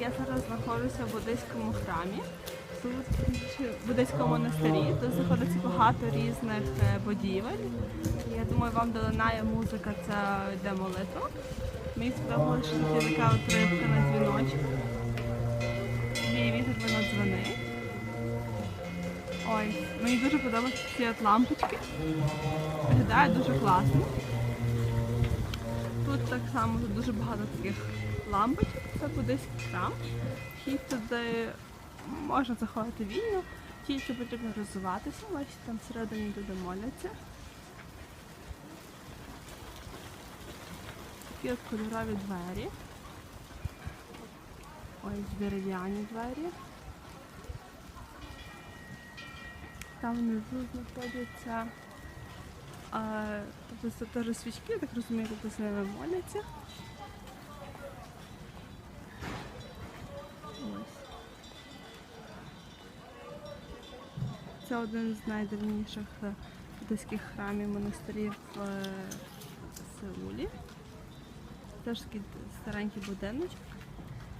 я зараз знаходжуся в буддийському храмі, в буддийському монастирі. Тут знаходиться багато різних е, будівель. Я думаю, вам долинає музика, це йде молитва. Мені сподобалося, що є така от рибка на дзвіночку. Її вітер вона дзвонить. Ой, мені дуже подобаються ці от лампочки. Виглядає дуже класно. Тут так само дуже багато таких лампочок. Це буддийський храм. Вхід туди можна заходити вільно, тільки потрібно розвиватися. Бачите, там всередині люди моляться. Такі от кольорові двері. Ось дерев'яні двері. Там внизу знаходяться тобто теж свічки, я так розумію, тобто з ними моляться. Ось. Це один з найдавніших е, буддийських храмів монастирів в е, Сеулі. Теж такий старенький будиночок.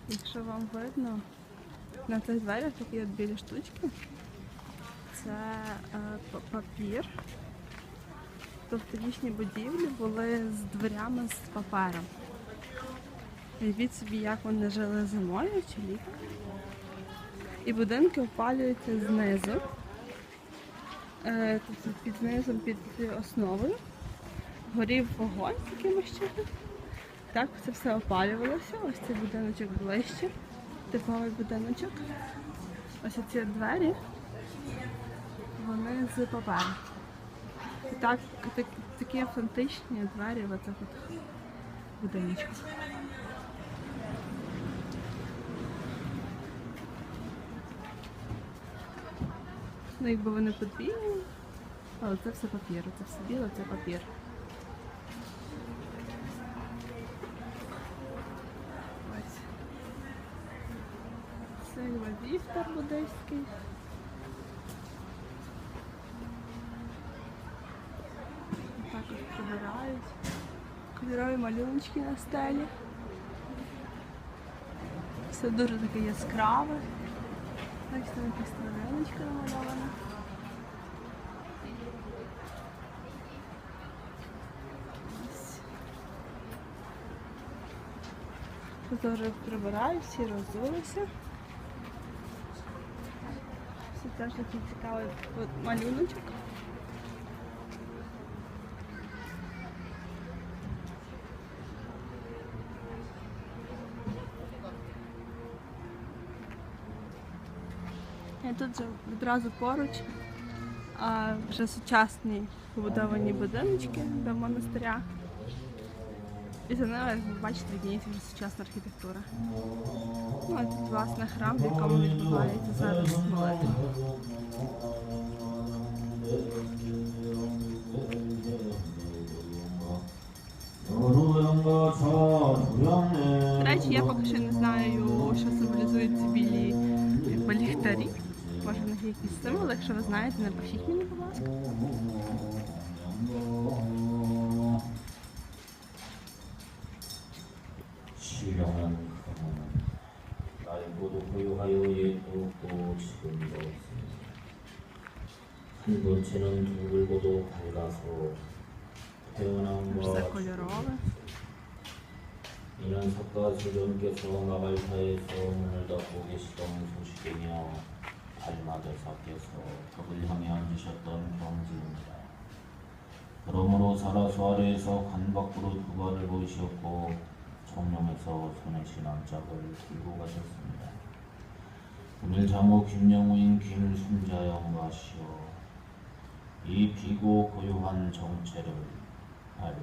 Якщо вам видно, на цих дверях такі от білі штучки. Це е, папір. Тобто їхні будівлі були з дверями з папером. Уявіть собі, як вони жили зимою чи літом. І будинки опалюються знизу. Е, тобто під низом, під основою. Горів вогонь якимось чином. Так це все опалювалося. Ось цей будиночок ближче. Типовий будиночок. Ось ці двері. Вони з паперу. І так, так, такі автентичні двері в оцих от будиночках. Ну, якби вони подвійні, але це все папір, це все біле, це папір. Ось. Якби вівтар буддийський. Так от прибирають. Кольорові малюночки на стелі. Все дуже таке яскраве. Бачите, там якась травиночка намальована. Ось. Тут теж прибирають, всі розулися. Все теж такий цікавий от малюночок. І тут же відразу поруч а, вже сучасні побудовані будиночки до монастиря. І за ними, як ви бачите, відніється вже сучасна архітектура. Ну, а тут, власне, храм, в якому відбувається зараз молитва. До речі, я поки що не знаю, що символізують ці білі ліхтарі. Може, в них є якісь символи, якщо ви знаєте, напишіть мені, будь ласка. 신령한 강은 날고도 고요하여 예쁘고 지금도 없습니다. 한 번째는 둥글고도 밝아서 태어남과 Все кольорове. 이는 석가수련께서 마발타에서 문을 닫고 계시던 소식이며 달마대사께서 덕을 향해 앉으셨던 경지입니다. 그러므로 사라수 아래에서 관 밖으로 두 발을 보이셨고 청룡에서 손에 신앙짝을 들고 가셨습니다. 오늘 장모 김영우인 김순자 영가시오 이 비고 고요한 정체를 알리